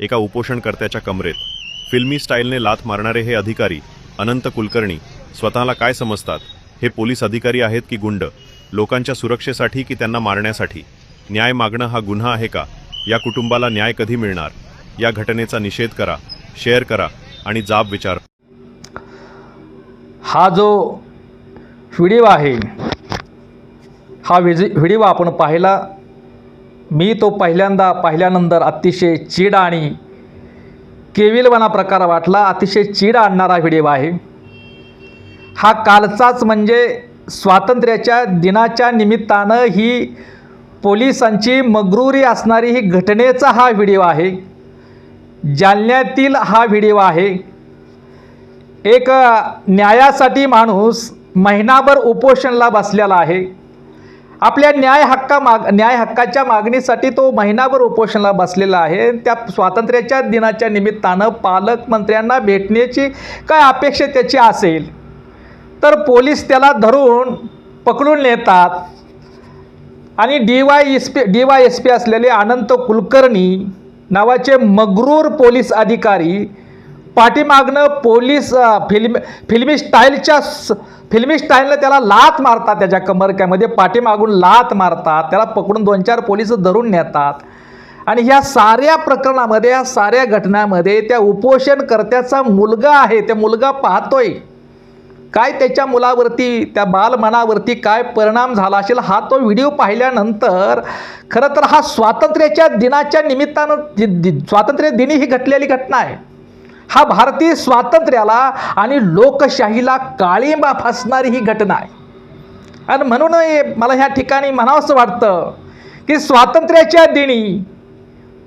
एका उपोषणकर्त्याच्या कमरेत. फिल्मी स्टाईलने लाथ मारणारे हे अधिकारी अनंत कुलकर्णी स्वतःला काय समजतात? हे पोलीस अधिकारी आहेत की गुंड? लोकांच्या सुरक्षेसाठी की त्यांना मारण्यासाठी? न्याय मागणं हा गुन्हा आहे का? या कुटुंबाला न्याय कधी मिळणार? या घटनेचा निषेध करा शेअर करा आणि जाब विचार. हा जो व्हिडिओ आहे हा विजि व्हिडिओ आपण पाहिला मी तो पहिल्यांदा पाहिल्यानंतर अतिशय चीड आणि केविलवाना प्रकार वाटला. अतिशय चीड आणणारा व्हिडिओ आहे. हा कालचाच म्हणजे स्वातंत्र्याच्या दिनाच्या निमित्तानं ही पोलिसांची मगरुरी असणारी ही घटनेचा हा व्हिडिओ आहे. जालन्यातील हा व्हिडिओ आहे. एक न्यायासाठी माणूस महिनाभर उपोषणला बसलेला आहे. आपल्या न्याय हक्का माग न्याय हक्काच्या मागणीसाठी तो महिनाभर उपोषणाला बसलेला आहे. त्या स्वातंत्र्याच्या दिनाच्या निमित्तानं पालकमंत्र्यांना भेटण्याची काय अपेक्षा त्याची असेल? तर पोलीस त्याला धरून पकडून नेतात. आणि D Y S P D Y S P असलेले अनंत कुलकर्णी नावाचे मगरूर पोलीस अधिकारी पाठीमागनं पोलीस फिल्म फिल्मी स्टाईलच्या स- फिल्मी स्टाईलनं त्याला लात मारतात त्याच्या कमरक्यामध्ये. पाठीमागून लात मारतात. त्याला पकडून दोन चार पोलीस धरून नेतात. आणि ह्या साऱ्या प्रकरणामध्ये या साऱ्या घटनामध्ये त्या उपोषणकर्त्याचा मुलगा आहे. त्या मुलगा पाहतोय. काय त्याच्या मुलावरती त्या बालमनावरती काय परिणाम झाला असेल हा तो व्हिडिओ पाहिल्यानंतर खरं तर हा स्वातंत्र्याच्या दिनाच्या निमित्तानं दि- स्वातंत्र्य दिनी ही घटलेली घटना आहे. हा भारतीय स्वातंत्र्याला आणि लोकशाहीला काळिंबा फासणारी ही घटना आहे. आणि म्हणून मला ह्या ठिकाणी म्हणावंसं वाटतं की स्वातंत्र्याच्या दिनी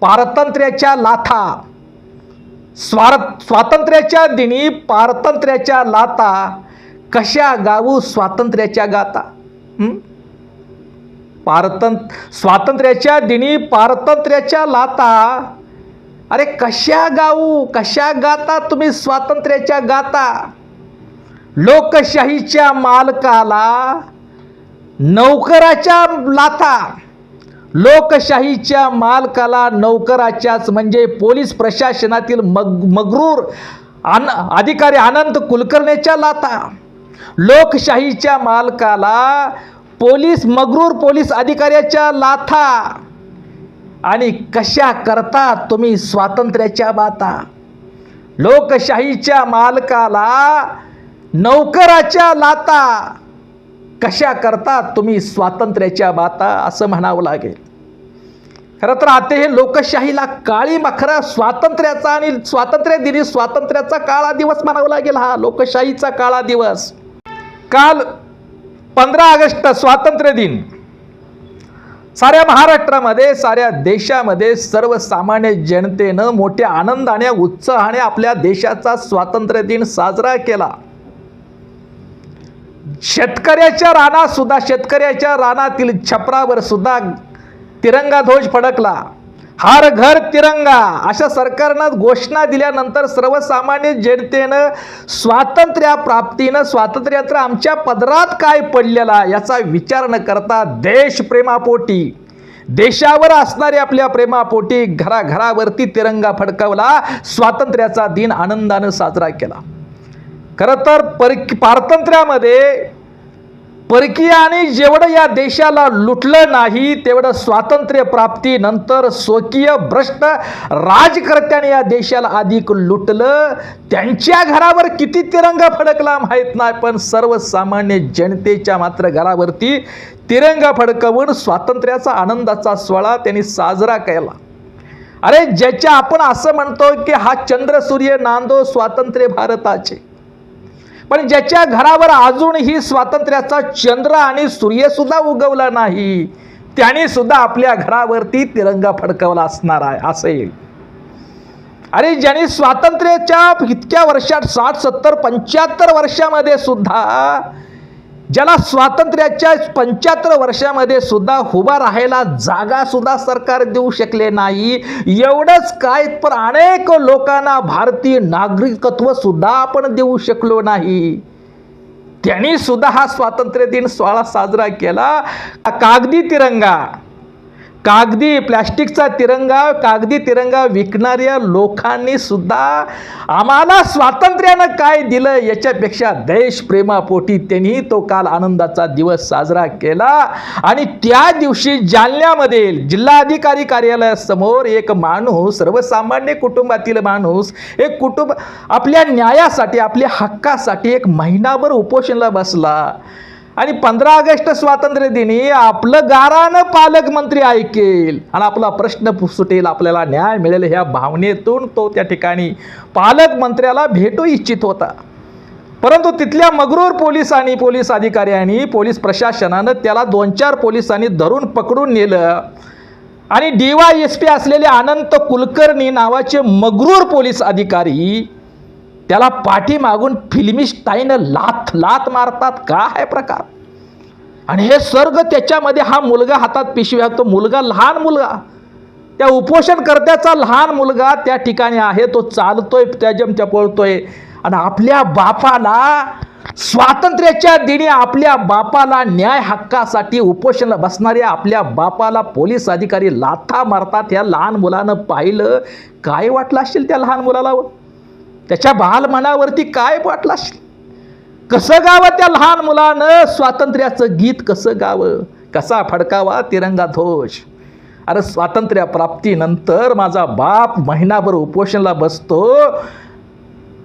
पारतंत्र्याच्या लाथा स्वार स्वातंत्र्याच्या दिनी पारतंत्र्याच्या लाता कशा गाऊ स्वातंत्र्याच्या गाता? पारतंत्र स्वातंत्र्याच्या दिनी पारतंत्र्याच्या लाता अरे कशा गाऊ कशा गाता तुम्ही स्वातंत्र्याच्या गाता? लोकशाहीच्या मालकाला नौकराच्या लाथा. लोकशाहीच्या मालकाला नौकराच्याच म्हणजे पोलीस प्रशासनातील मग मगरूर आन अधिकारी अनंत कुलकर्णीच्या लाथा. लोकशाहीच्या मालकाला पोलीस मगरूर पोलीस अधिकाऱ्याच्या लाथा. आणि कशा करता तुम्ही स्वातंत्र्याच्या बाता? लोकशाहीच्या मालकाला नौकराच्या लाता. कशा करता तुम्ही स्वातंत्र्याच्या बाता असं म्हणावं लागेल. खरं तर आता हे लोकशाहीला काळी मखरा स्वातंत्र्याचा आणि स्वातंत्र्य दिनी स्वातंत्र्याचा काळा दिवस म्हणावा लागेल हा लोकशाहीचा काळा दिवस. काल पंधरा ऑगस्ट स्वातंत्र्य दिन. साऱ्या महाराष्ट्रामध्ये साऱ्या देशामध्ये सर्वसामान्य जनतेनं मोठ्या आनंदाने उत्साहाने आपल्या देशाचा स्वातंत्र्य दिन साजरा केला. शेतकऱ्याच्या रानात सुद्धा शेतकऱ्याच्या रानातील छपरावर सुद्धा तिरंगा ध्वज फडकला. हर घर तिरंगा अशा सरकारनं घोषणा दिल्यानंतर सर्वसामान्य जनतेनं स्वातंत्र्याप्राप्तीनं स्वातंत्र्याचं आमच्या पदरात काय पडलेला याचा विचार न करता देशप्रेमापोटी देशावर असणाऱ्या आपल्या प्रेमापोटी घराघरावरती तिरंगा फडकवला स्वातंत्र्याचा दिन आनंदानं साजरा केला. खरं तर परकी पारतंत्र्यामध्ये परकीयाने जेवढं या देशाला लुटलं नाही तेवढं स्वातंत्र्य प्राप्तीनंतर स्वकीय भ्रष्ट राजकर्त्याने या देशाला अधिक लुटलं. त्यांच्या घरावर किती तिरंगा फडकला माहीत नाही पण सर्वसामान्य जनतेच्या मात्र घरावरती तिरंगा फडकवून स्वातंत्र्याचा आनंदाचा स्वळा त्यांनी साजरा केला. अरे ज्याच्या आपण असं म्हणतो की हा चंद्र सूर्य नांदो स्वातंत्र्य भारताचे. पण ज्याच्या घरावर अजूनही स्वातंत्र्याचा चंद्र आणि सूर्य सुद्धा उगवला नाही त्याने सुद्धा आपल्या घरावरती तिरंगा फडकवला असणार आहे असेल अरे ज्याने स्वातंत्र्याच्या इतक्या वर्षात साठ सत्तर पंच्याहत्तर वर्षामध्ये सुद्धा ज्याला स्वातंत्र्याच्या पंच्याहत्तर वर्षामध्ये सुद्धा उभा राहायला जागा सुद्धा सरकार देऊ शकले नाही. एवढंच काय पण अनेक लोकांना भारतीय नागरिकत्व सुद्धा आपण देऊ शकलो नाही. त्यांनी सुद्धा हा स्वातंत्र्य दिन सोहळा साजरा केला. कागदी तिरंगा कागदी प्लॅस्टिकचा तिरंगा कागदी तिरंगा विकणाऱ्या लोकांनी सुद्धा आम्हाला स्वातंत्र्यानं काय दिलं याच्यापेक्षा देशप्रेमापोटी त्यांनी तो काल आनंदाचा दिवस साजरा केला. आणि त्या दिवशी जालन्यामध्ये जिल्हाधिकारी कार्यालयासमोर एक माणूस सर्वसामान्य कुटुंबातील माणूस एक कुटुंब आपल्या न्यायासाठी आपल्या हक्कासाठी एक महिनाभर उपोषणला बसला. आणि पंधरा ऑगस्ट स्वातंत्र्य दिनी आपलं गारानं पालकमंत्री ऐकेल. आणि आपला प्रश्न सुटेल आपल्याला न्याय मिळेल ह्या भावनेतून तो त्या ठिकाणी पालकमंत्र्याला भेटू इच्छित होता. परंतु तिथल्या मगरूर पोलिसांनी पोलीस अधिकाऱ्यांनी पोलीस प्रशासनानं त्याला दोन चार पोलिसांनी धरून पकडून नेलं. आणि डी वाय एस पी असलेले अनंत कुलकर्णी नावाचे मगरूर पोलीस अधिकारी त्याला पाठीमागून फिल्मी स्टाईनं लाथ लाथ मारतात. का आहे प्रकार? आणि हे सर्ग त्याच्यामध्ये हा मुलगा हातात पिशवी तो मुलगा लहान मुलगा. त्या उपोषणकर्त्याचा लहान मुलगा त्या ठिकाणी आहे. तो चालतोय त्याच्या पळतोय आणि आपल्या बापाला स्वातंत्र्याच्या दिनी आपल्या बापाला न्याय हक्कासाठी उपोषणाला बसणाऱ्या आपल्या बापाला पोलीस अधिकारी लाथा मारतात. ह्या लहान मुलानं पाहिलं. काय वाटलं असेल त्या लहान मुलाला? त्याच्या बालमनावरती काय वाटलं असेल कसं गावं त्या लहान मुलानं? स्वातंत्र्याचं गीत कसं गावं? कसा फडकावा तिरंगा ध्वज? अरे स्वातंत्र्याप्राप्तीनंतर माझा बाप महिनाभर उपोषणला बसतो.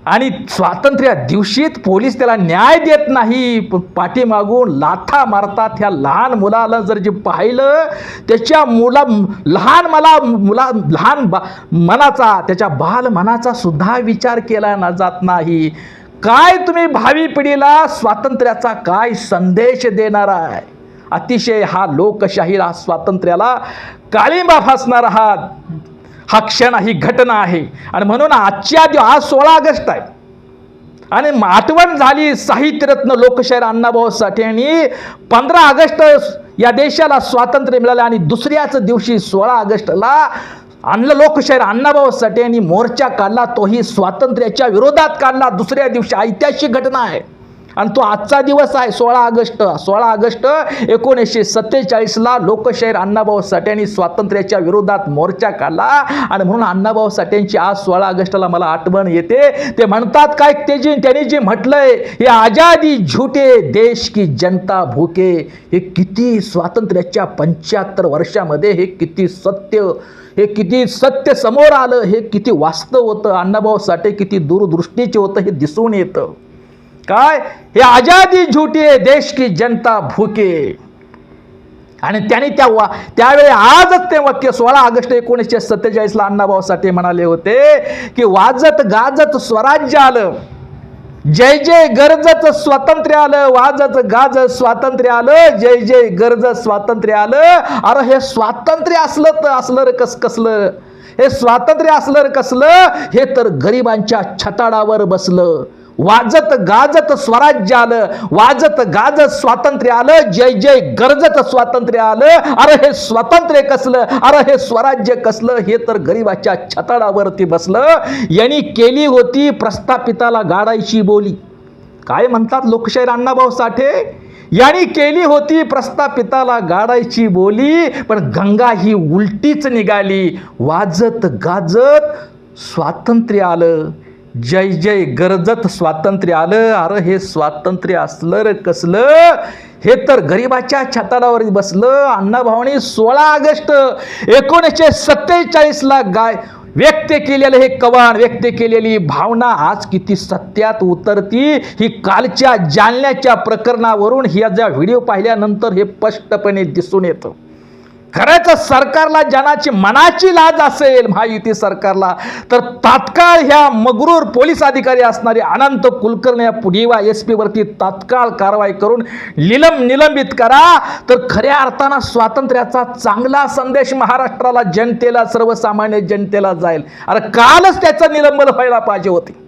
आणि स्वातंत्र्या दिवशीत पोलीस त्याला न्याय देत नाही. प- पाठीमागून लाथा मारतात ह्या लहान मुलाला जर जे पाहिलं त्याच्या मुला लहान मला मुला लहान बा मनाचा त्याच्या बाल मनाचा सुद्धा विचार केला ना जात नाही. काय तुम्ही भावी पिढीला स्वातंत्र्याचा काय संदेश देणार आहे? अतिशय हा लोकशाहीला स्वातंत्र्याला काळिंबा फासणार आहात. हा क्षण ही घटना आहे. आणि म्हणून आजच्या दिव आज सोळा ऑगस्ट आहे. आणि आठवण झाली साहित्यरत्न लोकशाहीर अण्णाभाऊ साठे यांनी. पंधरा ऑगस्ट या देशाला स्वातंत्र्य मिळालं आणि दुसऱ्याच दिवशी सोळा ऑगस्टला आणलं लोकशाहीर अण्णाभाऊ साठे यांनी मोर्चा काढला. तोही स्वातंत्र्याच्या विरोधात काढला. दुसऱ्या दिवशी ऐतिहासिक घटना आहे. आणि तो आजचा दिवस आहे सोळा ऑगस्ट. सोळा ऑगस्ट एकोणीसशे सत्तेचाळीसला लोकशाहीर अण्णाभाऊ साठ्यांनी स्वातंत्र्याच्या विरोधात मोर्चा काढला. आणि म्हणून अण्णाभाऊ साठ्यांची आज सोळा ऑगस्टला मला आठवण येते. ते म्हणतात काय ते जे त्यांनी जे म्हटलंय हे आजादी झुटे देश की जनता भूके. हे किती स्वातंत्र्याच्या पंच्याहत्तर वर्षामध्ये हे किती सत्य हे किती सत्य समोर आलं हे किती वास्तव होतं. अण्णाभाऊ साठे किती दूरदृष्टीचे होतं हे दिसून येतं. काय? हे आजादी झुटी आहे देश की जनता भूके. आणि त्यांनी त्या वा त्यावेळी आजच ते वाक्य सोळा ऑगस्ट एकोणीसशे सत्तेचाळीसला अण्णाभाऊ साठे म्हणाले होते की वाजत गाजत स्वराज्य आलं. जय जय गरजत स्वातंत्र्य आलं. वाजत गाजत स्वातंत्र्य आलं. जय जय गरजत स्वातंत्र्य आलं. अरे हे स्वातंत्र्य असलं तर असलं कस कसलं? हे स्वातंत्र्य असलं कसलं? हे तर गरिबांच्या छताडावर बसलं. वाजत गाजत स्वराज्य आलं वाजत गाजत स्वातंत्र्य आलं जय जय गरजत स्वातंत्र्य आलं. अरे हे स्वातंत्र्य कसलं? अरे हे स्वराज्य कसलं? हे तर गरिबाच्या छताडावरती बसलं. यांनी केली होती प्रस्थापिताला गाडायची बोली. काय म्हणतात लोकशाहीर अण्णाभाऊ साठे? यांनी केली होती प्रस्थापिताला गाडायची बोली पण गंगा ही उलटीच निघाली. वाजत गाजत स्वातंत्र्य आलं. जय जय गरजत स्वातंत्र्य आलं. अरे हे स्वातंत्र्य असलं रे कसलं? हे तर गरिबाच्या छताडावर बसलं. अण्णाभावाने सोळा ऑगस्ट एकोणीसशे सत्तेचाळीसला गाय व्यक्त केलेलं हे कवाण व्यक्त केलेली भावना आज किती सत्यात उतरती. ही कालच्या जालन्याच्या प्रकरणावरून ह्या ज्या व्हिडिओ पाहिल्यानंतर हे स्पष्टपणे दिसून येतं. खरंच सरकारला जनाची मनाची लाज असेल महायुती सरकारला तर तात्काळ ह्या मगरूर पोलीस अधिकारी असणारे अनंत कुलकर्णी या पुढीवा एस पीवरती तात्काळ कारवाई करून निलंब निलंबित करा. तर खऱ्या अर्थानं स्वातंत्र्याचा चांगला संदेश महाराष्ट्राला जनतेला सर्वसामान्य जनतेला जाईल. अरे कालच त्याचं निलंबन व्हायला पाहिजे होते.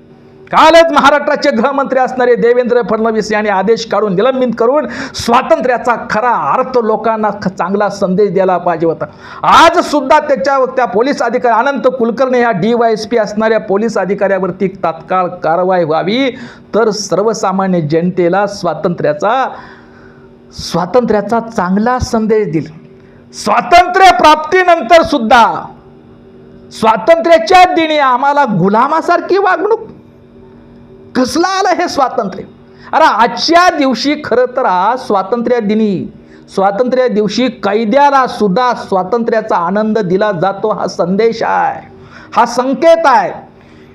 कालच महाराष्ट्राचे गृहमंत्री असणारे देवेंद्र फडणवीस यांनी आदेश काढून निलंबित करून स्वातंत्र्याचा खरा अर्थ लोकांना चांगला संदेश द्यायला पाहिजे होता. आज सुद्धा त्याच्या त्या पोलीस अधिकारी अनंत कुलकर्णी ह्या डी वाय एस पी असणाऱ्या पोलीस अधिकाऱ्यावरती तात्काळ कारवाई व्हावी. तर सर्वसामान्य जनतेला स्वातंत्र्याचा स्वातंत्र्याचा चांगला संदेश देईल. स्वातंत्र्य प्राप्तीनंतर सुद्धा स्वातंत्र्याच्या दिनी आम्हाला गुलामासारखी वागणूक कसलं आलं हे स्वातंत्र्य? अरे आजच्या दिवशी खरं तर आज स्वातंत्र्या दिनी स्वातंत्र्या दिवशी कैद्याला सुद्धा स्वातंत्र्याचा आनंद दिला जातो हा संदेश आहे. हा संकेत आहे.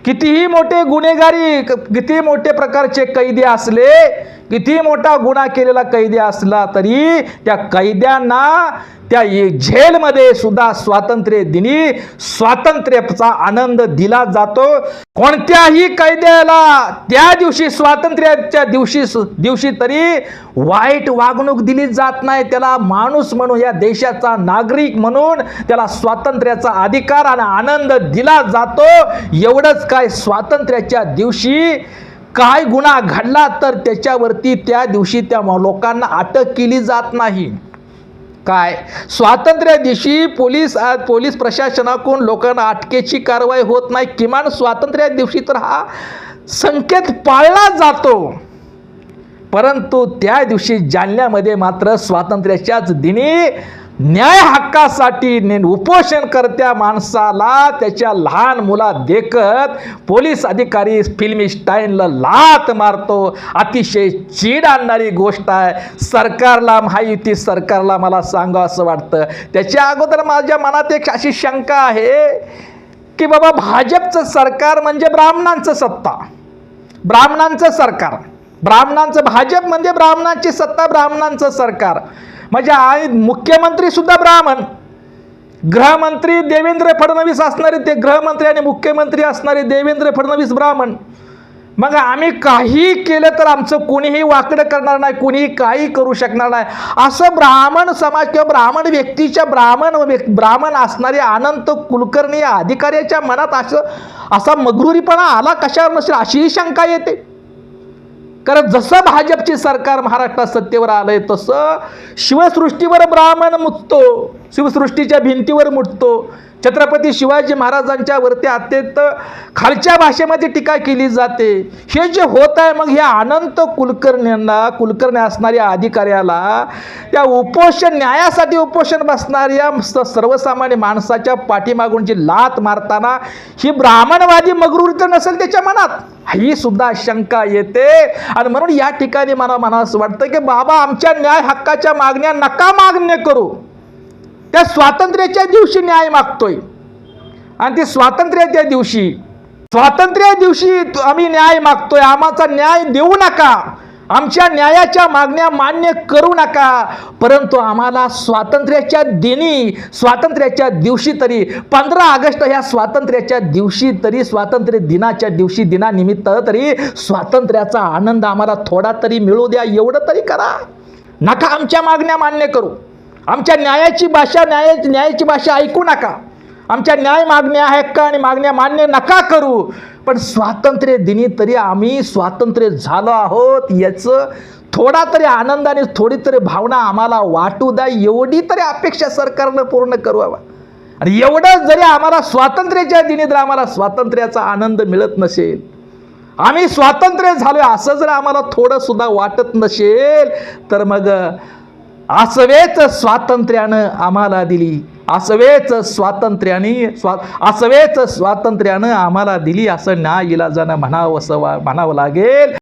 कितीही मोठे गुन्हेगारी क- मोठे प्रकारचे कैदी असले किती मोठा गुन्हा केलेला कैदी असला तरी त्या कैद्यांना त्या झेलमध्ये सुद्धा स्वातंत्र्य दिनी स्वातंत्र्याचा आनंद दिला जातो. कोणत्याही कैद्याला त्या दिवशी स्वातंत्र्याच्या दिवशी दिवशी तरी वाईट वागणूक दिली जात नाही. त्याला माणूस म्हणून या देशाचा नागरिक म्हणून त्याला स्वातंत्र्याचा अधिकार आणि आनंद दिला जातो. एवढंच काय स्वातंत्र्याच्या दिवशी काय गुन्हा घडला तर त्याच्यावरती त्या दिवशी त्या लोकांना अटक केली जात नाही. काय? स्वातंत्र्य दिवशी पोलीस पोलीस प्रशासनाकडून लोकांना अटकेची कारवाई होत नाही. किमान स्वातंत्र्य दिवशी तर हा संकेत पाळला जातो. परंतु त्या दिवशी जालन्यामध्ये मात्र स्वातंत्र्याच्याच दिनी न्याय हक्कासाठी ने- उपोषणकर्त्या माणसाला त्याच्या लहान मुला देखत पोलीस अधिकारी फिल्मी स्टाईनला लात मारतो. अतिशय चीड आणणारी गोष्ट आहे. सरकारला महायुती सरकारला मला सांगा असं वाटतं. त्याच्या अगोदर माझ्या मनात एक अशी शंका आहे की बाबा भाजपचं सरकार म्हणजे ब्राह्मणांचं सत्ता. ब्राह्मणांचं सरकार. ब्राह्मणांचं भाजप म्हणजे ब्राह्मणांची सत्ता ब्राह्मणांचं सरकार. म्हणजे आई मुख्यमंत्री सुद्धा ब्राह्मण. गृहमंत्री देवेंद्र फडणवीस असणारे ते गृहमंत्री आणि मुख्यमंत्री असणारे देवेंद्र फडणवीस ब्राह्मण. मग आम्ही काही केलं तर आमचं कोणीही वाकडं करणार नाही कोणीही काही करू शकणार नाही. असं ब्राह्मण समाज किंवा ब्राह्मण व्यक्तीच्या ब्राह्मण व्यक् ब्राह्मण असणारे अनंत कुलकर्णी या अधिकाऱ्याच्या मनात असं असा मगरुरीपणा आला कशावर नसेल अशीही शंका येते. कारण जसं भाजपची सरकार महाराष्ट्रात सत्तेवर आलंय तसं शिवसृष्टीवर ब्राह्मण मुततो शिवसृष्टीच्या भिंतीवर मुटतो. छत्रपती शिवाजी महाराजांच्या वरती अत्यंत खालच्या भाषेमध्ये टीका केली जाते. हे जे होत आहे मग ह्या अनंत कुलकर्ण्यांना कुलकर्णी असणाऱ्या अधिकाऱ्याला त्या उपोषण न्यायासाठी उपोषण बसणाऱ्या स- सर्वसामान्य माणसाच्या पाठीमागून जी लात मारताना ही ब्राह्मणवादी मगरूर तर नसेल त्याच्या मनात. ही सुद्धा शंका येते. आणि म्हणून या ठिकाणी मला मला असं वाटतं की बाबा आमच्या न्याय हक्काच्या मागण्या नका मागण्या करू. त्या स्वातंत्र्याच्या दिवशी न्याय मागतोय. आणि ते स्वातंत्र्याच्या दिवशी स्वातंत्र्या दिवशी आम्ही न्याय मागतोय. आम्हाचा न्याय देऊ नका. आमच्या न्यायाच्या मागण्या मान्य करू नका. परंतु आम्हाला स्वातंत्र्याच्या दिनी स्वातंत्र्याच्या दिवशी तरी पंधरा ऑगस्ट ह्या स्वातंत्र्याच्या दिवशी तरी स्वातंत्र्य दिनाच्या दिवशी दिनानिमित्त तरी स्वातंत्र्याचा आनंद आम्हाला थोडा तरी मिळू द्या. एवढं तरी करा. नका आमच्या मागण्या मान्य करू. आमच्या न्यायाची भाषा न्याय न्यायाची भाषा ऐकू नका. आमच्या न्याय मागण्या हक्क आणि मागण्या मान्य नका करू. पण स्वातंत्र्य दिनी तरी आम्ही स्वातंत्र्य झालो आहोत याचं थोडा तरी आनंदाने थोडी तरी भावना आम्हाला वाटू द्या. एवढी तरी अपेक्षा सरकारनं पूर्ण करावा. आणि एवढं जरी आम्हाला स्वातंत्र्याच्या दिनी जर आम्हाला स्वातंत्र्याचा आनंद मिळत नसेल आम्ही स्वातंत्र्य झालो असं जर आम्हाला थोडंसुद्धा वाटत नसेल तर मग असवेच स्वातंत्र्यानं आम्हाला दिली. असवेच स्वातंत्र्याने स्वा असवेच स्वातंत्र्यानं आम्हाला दिली असं न्याय इलाजानं म्हणावं असं म्हणावं लागेल.